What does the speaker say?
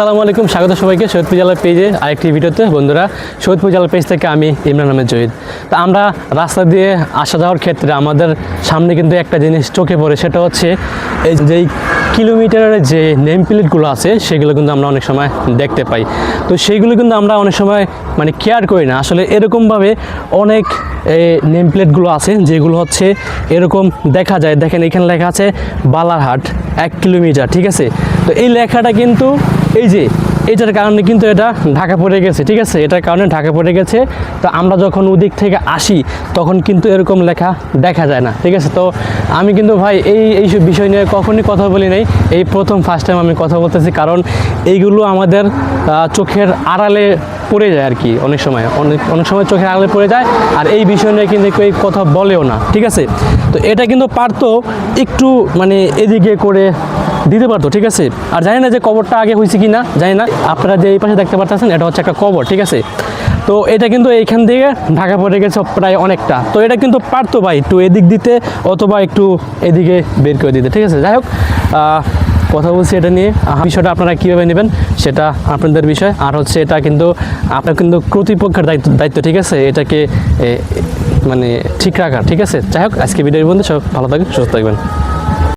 আসসালামু আলাইকুম, স্বাগত সবাইকে সৈয়দপুর জেলার পেজে আরেকটি ভিডিওতে। বন্ধুরা, সৈয়দপুর জেলার পেজ থেকে আমি ইমরান আহমেদ জহিদ। তা আমরা রাস্তা দিয়ে আসা যাওয়ার ক্ষেত্রে আমাদের সামনে কিন্তু একটা জিনিস চোখে পড়ে, সেটা হচ্ছে এই যেই কিলোমিটারের যে নেম প্লেটগুলো আছে, সেগুলো কিন্তু আমরা অনেক সময় দেখতে পাই। তো সেইগুলো কিন্তু আমরা অনেক সময় মানে কেয়ার করি না। আসলে এরকমভাবে অনেক নেম প্লেটগুলো আছে, যেগুলো হচ্ছে এরকম দেখা যায়। দেখেন এখানে লেখা আছে বালারহাট, এক কিলোমিটার, ঠিক আছে? তো এই লেখাটা কিন্তু এই যে, এটার কারণে কিন্তু এটা ঢাকা পড়ে গেছে, ঠিক আছে? এটার কারণে ঢাকা পড়ে গেছে। তো আমরা যখন ওদিক থেকে আসি, তখন কিন্তু এরকম লেখা দেখা যায় না, ঠিক আছে? তো আমি কিন্তু ভাই, এই এইসব বিষয় নিয়ে কখনই কথা বলি নাই। এই প্রথম ফার্স্ট টাইম আমি কথা বলতেছি, কারণ এইগুলো আমাদের চোখের আড়ালে পড়ে যায় আর কি, অনেক সময়। অনেক অনেক সময় চোখের আড়ালে পড়ে যায়, আর এই বিষয় নিয়ে কিন্তু কেউ কথা বলেও না, ঠিক আছে? তো এটা কিন্তু পারতো একটু মানে এদিকে করে দিতে পারতো, ঠিক আছে? আর জানি না যে কবরটা আগে হয়েছে কি না জানি না। আপনারা যে এই পাশে দেখতে পাচ্ছেন এটা হচ্ছে একটা কবর, ঠিক আছে? তো এটা কিন্তু এইখান থেকে ঢাকা পড়ে গেছে প্রায় অনেকটা। তো এটা কিন্তু পারতো ভাই, একটু এদিক দিতে অথবা একটু এদিকে বের করে দিতে, ঠিক আছে? যাই হোক কথা বলছি এটা নিয়ে। বিষয়টা আপনারা কীভাবে নেবেন সেটা আপনাদের বিষয়। আর হচ্ছে এটা কিন্তু, আপনার কিন্তু কর্তৃপক্ষের দায়িত্ব দায়িত্ব, ঠিক আছে? এটাকে মানে ঠিক রাখা, ঠিক আছে? যাই হোক, আজকে ভিডিওর বন্ধু সব ভালো থাকবেন সুস্থ থাকবেন।